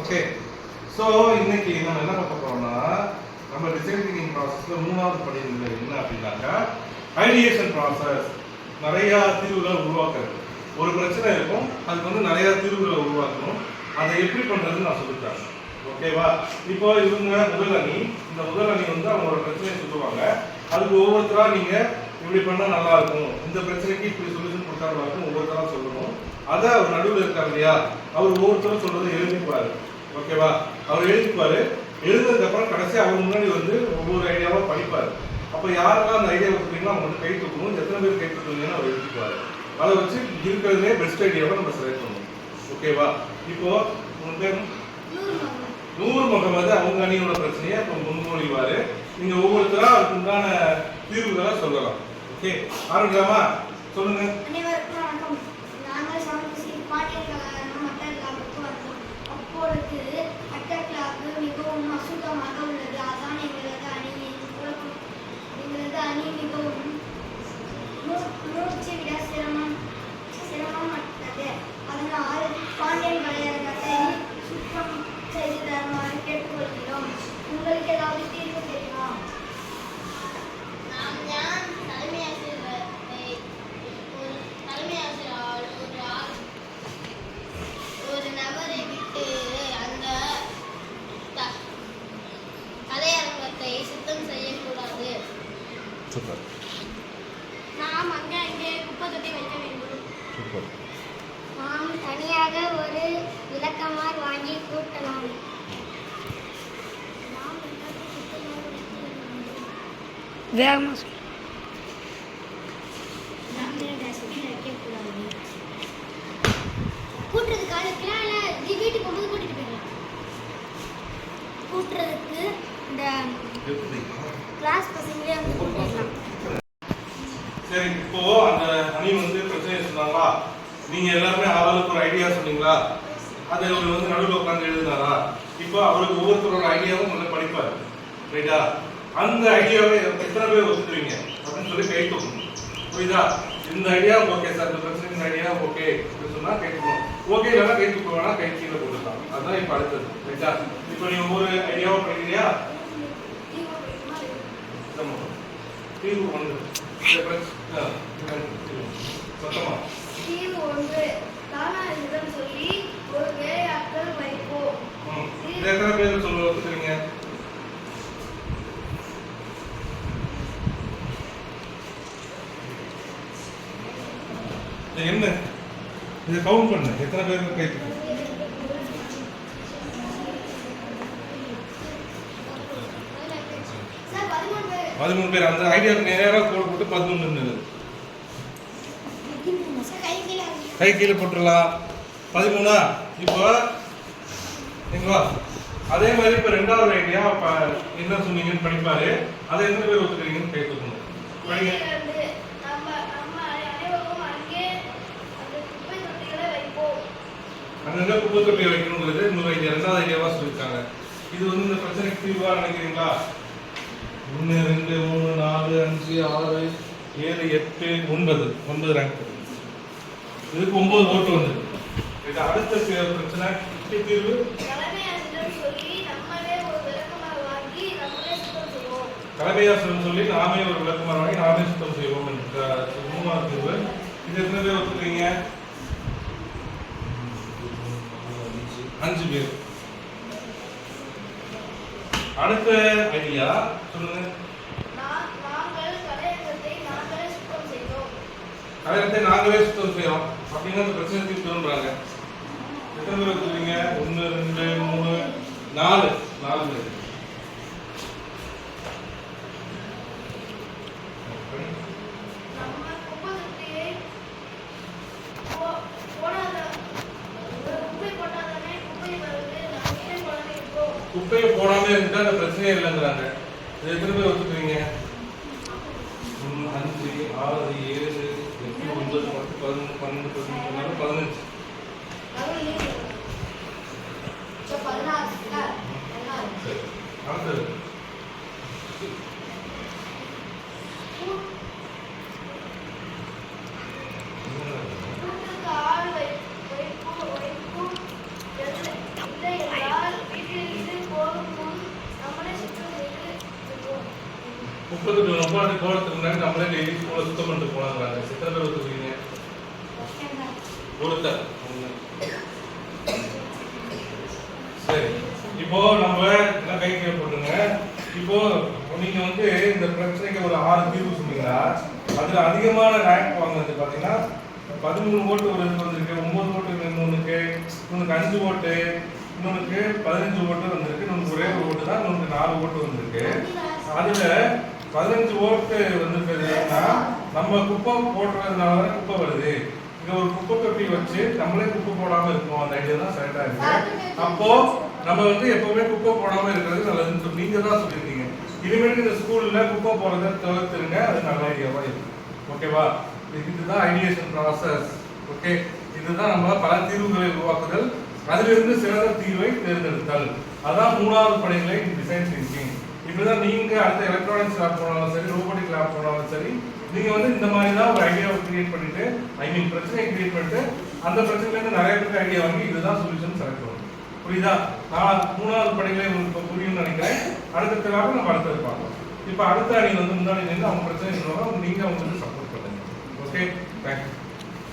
Okay so இன்னைக்கு நம்ம என்ன பார்க்க போறோம்னா நம்ம டிசைன் திங்கிங் ப்ராசஸ்ல மூணாவது படி என்ன அப்படின்னாக்கா ஐடியேஷன் ப்ராசஸ் நிறைய தீர்வுகளை உருவாக்குறது. ஒரு பிரச்சனை இருக்கும் அதுக்கு வந்து நிறைய தீர்வுகளை உருவாக்கணும். அதை எப்படி பண்றதுன்னு நான் சொல்லித்தரேன். ஓகேவா இப்போ இவங்க முதல் அணி இந்த முதல் அணி வந்து அவங்களோட பிரச்சனையை சொல்லுவாங்க. அதுக்கு ஒவ்வொருத்தரா நீங்க இப்படி பண்ணா நல்லா இருக்கும். இந்த பிரச்சனைக்கு இப்படி சொல்யூஷன் கொடுத்தா நல்லா இருக்கும். ஒவ்வொருத்தரா சொல்லணும். அதை அவர் நடுவில் இருக்கார் இல்லையா? அவர் ஒவ்வொருத்தரும் சொல்றதை எழுதிப்பாரு ஓகேவா அவர் எழுதிப்பாரு எழுதுனதுக்கு அப்புறம் அவர் முன்னாடி வந்து ஒவ்வொரு ஐடியாவாக படிப்பார். அப்போ யாரெல்லாம் அந்த ஐடியா கொடுத்தீங்களோ அவங்க வந்து கை தூக்கணும். எத்தனை பேர் கை தூக்குறீங்கன்னு அவர் எழுதிப்பாரு அதை வச்சு இருக்கிறதுலே பெஸ்ட் ஐடியாவை நம்ம செலக்ட் பண்ணுவோம். ஓகேவா இப்போ நூறு முகமது அவங்க அணியோட பிரச்சனையை இப்போ முன்மொழிவார். நீங்கள் ஒவ்வொருத்தரா அதுக்கு உண்டான தீர்வுகளை சொல்லலாம். ஓகே ஆரம்பிக்கலாமா? சொல்லுங்கள் அப்பொழுது மட்டர் மிகவும் அசுத்தமாக உள்ளது. அதான் எங்களது அணி எங்களது அணி மிகவும் மூச்சு விட சிரமம் சிரமம் சூப்பர். நாம் அங்கே அங்கே குப்பை தொட்டி வைக்க வேண்டும். சூப்பர். நாம் தனியாக ஒரு விளக்கமார் வாங்கி கூட்டலாம். வேகமாக சொல்லு கூட்டுறது காலத்துலாம் இல்லை வீட்டுக்கு போகும்போது கூட்டிட்டு போயிடலாம். கூட்டுறதுக்கு இந்த கிளாஸ் பசங்களே வந்து கூட்டிடலாம் சரி இப்போ அந்த அணி வந்து பிரச்சனை சொன்னாங்களா? நீங்க எல்லாருமே ஆளுக்கு ஒரு ஐடியா சொன்னீங்களா? அதை அவர் வந்து நடுவில் உட்காந்து எழுதினாரா? இப்போ அவருக்கு ஒவ்வொருத்தரோட ஐடியாவும் நல்லா படிப்பாரு. ரைட்டா அந்த ஐடியாவை எத்தனை பேர் ஒத்துக்குவீங்க அப்படின்னு சொல்லி கை தூக்கணும் புரியுதா? இந்த ஐடியா ஓகே சார் இந்த பிரச்சனை இந்த ஐடியா ஓகே அப்படின்னு சொன்னா கை தூக்கணும் ஓகே இல்லைன்னா கை தூக்க வேணா கை கீழே போட்டுக்கலாம். அதுதான் இப்போ அடுத்தது. ரைட்டா இப்போ நீங்க ஒவ்வொரு ஐடியாவும் படிக்கிறியா? தீர்வு ஒன்று. ஆ, தீர்வு. ஒன்று. தானாரிடம் சொல்லி ஒரு வேலையாட்கள் வைப்போம். எத்தனை பேர் சொல்ல ஒத்துக்கிறீங்க? இது என்ன? இதை கவுண்ட் பண்ணு. எத்தனை பேருக்கு கை பதிமூணு பேர் அந்த ஐடியாவுக்கு நேராக கோடு போட்டு பதிமூணு இருந்தது கை கீழே போட்டுடலாம். பதிமூணா? இப்போ இங்க அதே மாதிரி இப்போ ரெண்டாவது ஐடியா இப்போ என்ன சொன்னீங்கன்னு படிப்பாரு. அதை எத்தனை பேர் ஒத்துக்கிறீங்கன்னு கை தூக்கணும் படிங்க. இரண்டு அந்த குப்பை தொட்டிகளை தொட்டியை வைக்கணுங்கிறது இன்னொரு ஐடியா ரெண்டாவது ஐடியாவாக சொல்லியிருக்காங்க. இது வந்து இந்த பிரச்சனைக்கு தீர்வா நினைக்கிறீங்களா? ஒன்று ரெண்டு மூணு நாலு அஞ்சு ஆறு ஏழு எட்டு ஒன்பது. ஒன்பது ரேங்க் இதுக்கு ஒன்பது ஓட்டு வந்தது இது அடுத்த பிரச்சனை தீர்வு? தலைமை ஆசிரியர் சொல்லி நாமே ஒரு விளக்கமாக வாங்கி நாமே சுத்தம் செய்வோம் மூணாவது தீர்வு. இது எத்தனை பேர் ஒத்துக்கிறீங்க? அஞ்சு பேர். அடுத்த ஐடியா சொல்லுங்க. நான் நாங்கள் சுத்தம் செய்யறோம். அப்படின்னு அந்த பிரச்சனை தீர்த்துன்றாங்க எத்தனை பேர் ஒத்துக்கிறீங்க ஒன்று ரெண்டு மூணு நாலு. நாலு. பேர் நம்ம குப்பை தொட்டியை போ- போடாத ஒரு குப்பை போட்டாதானே குப்பை வருது நம்மளே குழந்தை இருக்கோம் குப்பையை போடாம இருந்தா அந்த பிரச்சனையே இல்லைங்கிறாங்க. இது எத்தனை பேர் ஒத்துக்கிறீங்க ஒன்று, அஞ்சு ஆறு ஏழு எட்டு ஒன்பது பத்து பதினொன்று பன்னெண்டு பதிமூணு பதினஞ்சு. அடுத்தது. முப்பது ரொம்ப ஒப்பாட்டி போகிறதுக்கு முன்னாடி நம்மளே டெய்லி ஸ்கூலை சுத்தம் பண்ணிட்டு போனாங்க. எத்தனை பேர் ஒத்துக்கிறீங்க ஒருத்தர். சரி. இப்போ நம்ம எல்லாம் கை கீழே போட்டுருங்க இப்போ நீங்க வந்து இந்த பிரச்சனைக்கு ஒரு ஆறு தீர்வு சொன்னீங்களா? அதுல அதிகமான ரேங்க் வாங்கினது பாத்தீங்கன்னா பதிமூணு ஓட்டு ஒரு இது வந்திருக்கு ஒன்பது ஓட்டு மூணுக்கு இன்னொன்று அஞ்சு ஓட்டு இன்னொன்றுக்கு பதினஞ்சு ஓட்டு வந்திருக்கு இன்னொன்று ஒரே ஒரு ஓட்டு தான் இன்னொன்று நாலு ஓட்டு வந்திருக்கு. அதில் பதினஞ்சு ஓட்டு வந்திருக்கிறதுனா நம்ம குப்பை போடுறதுனால தான் குப்பை வருது. இங்க ஒரு குப்பை தொட்டி வச்சு நம்மளே குப்பை போடாம இருக்கோம். அந்த ஐடியா தான் கரெக்டா இருக்கு. அப்போ நம்ம வந்து எப்பவுமே குப்பை போடாம இருக்கிறது நல்லதுன்னு சொல்லி நீங்க தான் சொல்லியிருக்கீங்க. இனிமேல் இந்த ஸ்கூல்ல குப்பை போறதை தவிர்த்துருங்க. அது நல்ல ஐடியாவா இருக்கும் ஓகேவா இதுதான் ஐடியேஷன் ப்ராசஸ் ஓகே இதுதான் நம்ம பல தீர்வுகளை உருவாக்குதல். அதிலிருந்து சிறந்த தீர்வை தேர்ந்தெடுத்தல். அதான் மூணாவது படிநிலை டிசைன் திங்கிங் இப்படிதான் நீங்க அடுத்த எலக்ட்ரானிக்ஸ் லேப் போனாலும் சரி ரோபோட்டிக் லேப் போனாலும் சரி நீங்க வந்து இந்த மாதிரி தான் ஒரு ஐடியாவை கிரியேட் பண்ணிட்டு ஐ மீன் பிரச்சனையை கிரியேட் பண்ணிட்டு அந்த பிரச்சனையிலேருந்து நிறைய பேருக்கு ஐடியா வாங்கி இதுதான் சொல்யூஷன் செலக்ட் பண்ணுவோம் புரியுதா? நான் மூணாவது படிநிலை உங்களுக்கு இப்போ புரியும்னு நினைக்கிறேன். அடுத்த கிளாஸ் நம்ம அடுத்தது பார்க்கலாம். இப்போ அடுத்த அணி வந்து முன்னாடி நின்று அவங்க பிரச்சனை சொல்லுவாங்க நீங்க அவங்களுக்கு சப்போர்ட் பண்ணுங்க. Okay thank you